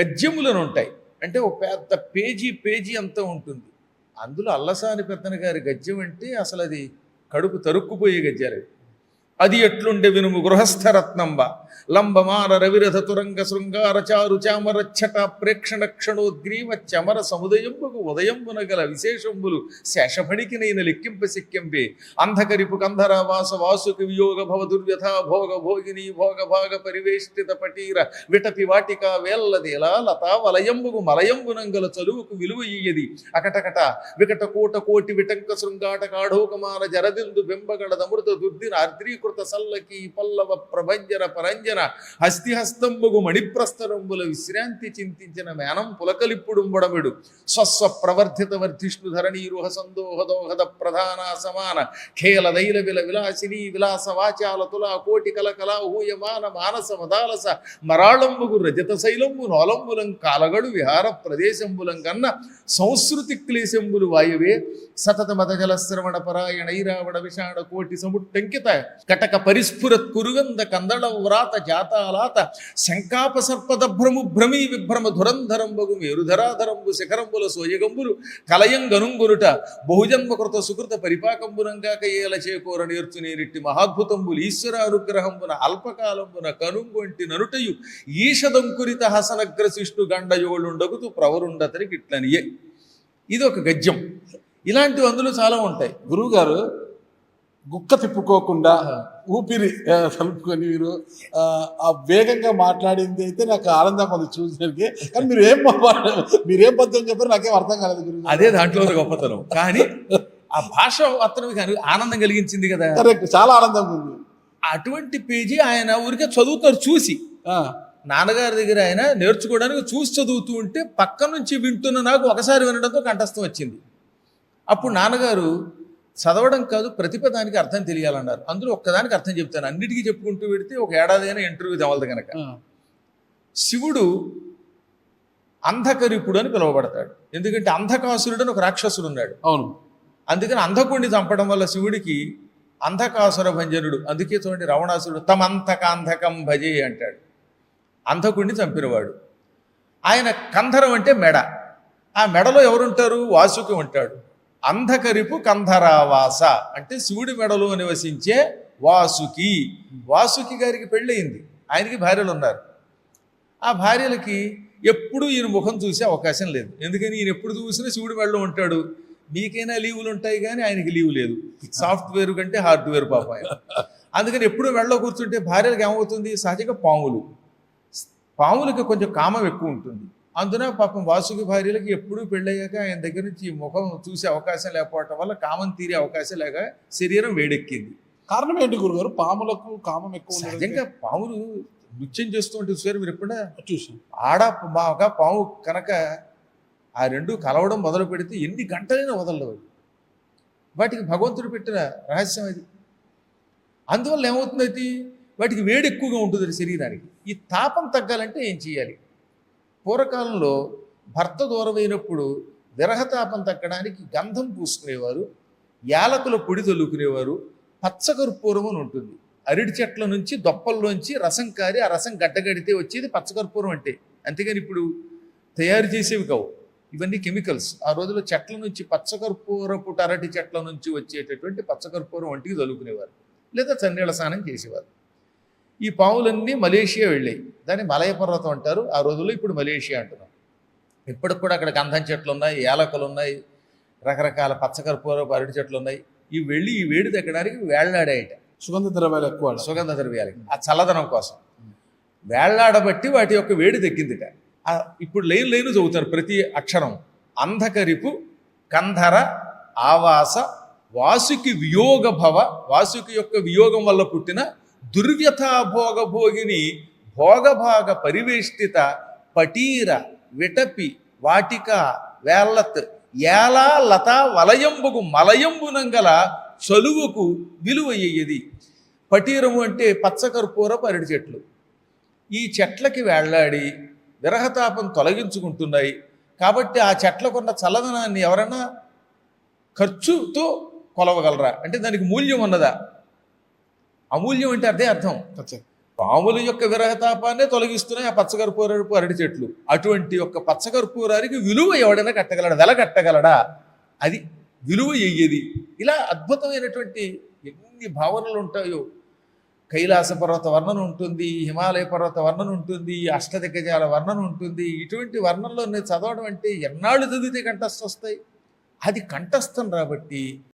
గద్యములను ఉంటాయి. అంటే ఒక పెద్ద పేజీ పేజీ అంతా ఉంటుంది. అందులో అల్లసాని పెద్దన గారి గద్యం అంటే అసలు అది కడుపు తరుక్కుపోయే గద్యాలు అది ఎట్లుండే వినుము గృహస్థరత్నంబ లంబమాన రవిరథ తురంగ శృంగార చారు చామరచ్చట ప్రేక్షణ క్షణోద్గ్రీవ చమర సముదయంబుకు ఉదయంబున గల విశేషంబులు శేషఫణికి నేను లెక్కింప సిక్కింపే అంధకరిపు కంధర వాస వాసుకి వియోగ భవ దుర్వ్యథ భోగ భోగిని భోగ భాగ పరివేష్టిత పటీర విటపి వాటిక వేల్లదేలా లతా వలయంబుకు మలయంబునంగల చలువుకు విలువ ఇయ్యది. అకటకట వికట కోట కోటి విటంక శృంగాట కాఢోకమాన జరదిందు బింబగడ దమృత దుర్దిన అర్ద్రీకృత సల్లకి పల్లవ ప్రభంజన పరంజన హస్తిహస్తంబుగు మణిప్రస్తరంబుల విశ్రాంతి చింతించిన మేనం పులకలిప్పుడుంబడమిడు స్వస్వ ప్రవర్ధిత వర్ధిష్ణు ధరణీరుహ సందోహ దోహద ప్రధాన సమాన ఖేల దైల విల విలాసిని విలాస వాచాల తులా కోటి కల కళా హూయమాన మానస మదాలస మరాళంబుగు రజత శైలంబు నోలంబులం కాలగడు విహార ప్రదేశంబులం కన్న సంస్కృతి క్లేశంబులు వాయువే సతత మత జలశ్రవణ పరాయణ ఐరావణ విషాణ కోటి సముట్టంకిత కటక పరిస్ఫురత్ కురుగంధ కందళ వ్రాత జాతాలాత శంకాప సర్పదభ్రము భ్రమీ విభ్రమ ధురంధరంబగు మేరుధరాధరంబు శిఖరంబుల సోయగంబులు కలయంగనుంగునుట బహుజన్మకృత సుకృత పరిపాకంబునంగాక ఏల చేకూర నేర్చునేరిట్టి మహాద్భుతంబులు ఈశ్వర అనుగ్రహంబున అల్పకాలంబున కనుంగొంటి ననుటయు ఈషదంకురిత హసనగ్రశిష్ణు గండయోళుండగుతూ ప్రవరుండతరికి ఇట్లనియే. ఇది ఒక గద్యం. ఇలాంటివి అందులో చాలా ఉంటాయి. గురువుగారు గారు గుక్క తిప్పుకోకుండా ఊపిరి ఆ, కలుపుకొని మీరు ఆ, వేగంగా మాట్లాడింది అయితే నాకు ఆనందంగా ఉంది చూసరికి కానీ మీరు ఏం మీరేం పద్యం చెప్పారు నాకేం అర్థం కాలేదు. అదే దాంట్లో గొప్పతనం. కానీ ఆ భాష అతనికి అను- ఆనందం కలిగించింది కదా. కరెక్ట్. చాలా ఆనందంగా ఉంది. అటువంటి పేజీ ఆయన ఊరికే చదువుతారు చూసి. నాన్నగారి దగ్గర ఆయన నేర్చుకోవడానికి చూసి చదువుతూ ఉంటే పక్క నుంచి వింటున్న నాకు ఒకసారి వినడంతో కంఠస్థం వచ్చింది. అప్పుడు నాన్నగారు చదవడం కాదు ప్రతిపదానికి అర్థం తెలియాలన్నారు. అందులో ఒక్కదానికి అర్థం చెప్తాను. అన్నిటికీ చెప్పుకుంటూ పెడితే ఒక ఏడాది అయినా ఇంటర్వ్యూ తెవలదు కనుక. శివుడు అంధకరిపుడు అని పిలువబడతాడు. ఎందుకంటే అంధకాసురుడు అని ఒక రాక్షసుడు ఉన్నాడు. అవును. అందుకని అంధకుడిని చంపడం వల్ల శివుడికి అంధకాసుర భంజనుడు అందుకే చూడండి రావణాసురుడు తమంతకాంధకం భజే అంటాడు. అంధకుడిని చంపినవాడు. ఆయన కంధరం అంటే మెడ. ఆ మెడలో ఎవరుంటారు? వాసుకి ఉంటాడు. అంధకరిపు కంధరావాస అంటే శివుడి మెడలో నివసించే వాసుకి. వాసుకి గారికి పెళ్ళయింది. ఆయనకి భార్యలు ఉన్నారు ఆ భార్యలకి ఎప్పుడు ఈయన ముఖం చూసే అవకాశం లేదు. ఎందుకని? ఈయన ఎప్పుడు చూసినా శివుడి మెడలో ఉంటాడు. మీకైనా లీవులు ఉంటాయి కానీ ఆయనకి లీవ్ లేదు. సాఫ్ట్వేర్ కంటే హార్డ్వేర్ పాప ఆయన. అందుకని ఎప్పుడు మెడలో కూర్చుంటే భార్యలకు ఏమవుతుంది? సహజంగా పాములు. పాములకి కొంచెం కామం ఎక్కువ ఉంటుంది. అందున పాపం వాసుకి భార్యలకి ఎప్పుడూ పెళ్ళయ్యాక ఆయన దగ్గర నుంచి ముఖం చూసే అవకాశం లేకపోవటం వల్ల కామం తీరే అవకాశం లేక శరీరం వేడెక్కింది. కారణం ఏంటి గురుగారు? పాములకు కామం ఎక్కువ సహజంగా పాములు నృత్యం చేస్తూ ఉంటే చూసారు మీరు ఎప్పుడా చూసాం ఆడ మగ పాము కనుక ఆ రెండు కలవడం మొదలు పెడితే ఎన్ని గంటలైనా వదలవు. వాటికి భగవంతుడు పెట్టిన రహస్యం అది. అందువల్ల ఏమవుతుంది వాటికి వేడి ఎక్కువగా ఉంటుంది శరీరానికి. ఈ తాపం తగ్గాలంటే ఏం చేయాలి? పూర్వకాలంలో భర్త దూరమైనప్పుడు విరహతాపం తగ్గడానికి గంధం పూసుకునేవారు యాలకుల పొడి తొలుకునేవారు పచ్చకర్పూరం అని ఉంటుంది. అరటి చెట్ల నుంచి దొప్పల్లోంచి రసం కారి ఆ రసం గడ్డగడితే వచ్చేది పచ్చకర్పూరం అంటే. అంతేగాని ఇప్పుడు తయారు చేసేవి కావు. ఇవన్నీ కెమికల్స్. ఆ రోజుల్లో చెట్ల నుంచి పచ్చకర్పూరపు అరటి చెట్ల నుంచి వచ్చేటటువంటి పచ్చకర్పూరం వంటికి తలుపుకునేవారు లేదా చన్నీళ్ళ స్నానం చేసేవారు. ఈ పాములన్నీ మలేషియా వెళ్ళాయి. దాన్ని మలయ పర్వతం అంటారు. ఆ రోజుల్లో ఇప్పుడు మలేషియా అంటున్నాం. ఇప్పటికి కూడా అక్కడ గంధం చెట్లు ఉన్నాయి ఏలకలు ఉన్నాయి రకరకాల పచ్చకర్పూరపు అరటి చెట్లు ఉన్నాయి. ఈ వెళ్ళి ఈ వేడి తగ్గడానికి వేళ్ళాడాయట సుగంధ ద్రవ్యాలు ఎక్కువ. సుగంధ ద్రవ్యాలకి. ఆ చల్లదనం కోసం. వేళ్ళాడబట్టి వాటి యొక్క వేడి తగ్గిందిట. ఇప్పుడు లేని లేను చదువుతారు ప్రతి అక్షరం. అంధకరిపు కంధర ఆవాస వాసుకి వియోగ భవ వాసుకి యొక్క వియోగం వల్ల పుట్టిన దుర్వ్యథా భోగభోగిని భోగభాగ పరివేష్టిత పటీర విటపి వాటిక వేళ్ళత్ ఏలా లత వలయంబుకు మలయంబునంగల చలువకు విలువయ్యేది. పటీరము అంటే పచ్చకర్పూర పరిడి చెట్లు. ఈ చెట్లకి వేళ్ళాడి విరహతాపం తొలగించుకుంటున్నాయి. కాబట్టి ఆ చెట్లకున్న చల్లదనాన్ని ఎవరైనా ఖర్చుతో కొలవగలరా? అంటే దానికి మూల్యం ఉన్నదా? అమూల్యం అంటే అదే అర్థం. పాముల యొక్క విరహతాపాన్నే తొలగిస్తున్నాయి ఆ పచ్చకర్పూరపు అరటి చెట్లు అటువంటి యొక్క పచ్చకర్పూరానికి విలువ ఎవడైనా కట్టగలడా? వెల కట్టగలడా? అది విలువ ఎయ్యేది ఇలా అద్భుతమైనటువంటి ఎన్ని భావనలు ఉంటాయో. కైలాస పర్వత వర్ణన ఉంటుంది హిమాలయ పర్వత వర్ణన ఉంటుంది అష్టదిగ్గజాల వర్ణన ఉంటుంది. ఇటువంటి వర్ణనలో నేను చదవడం అంటే ఎన్నాళ్ళు చదివితే కంఠస్థ వస్తాయి? అది కంఠస్థం కాబట్టి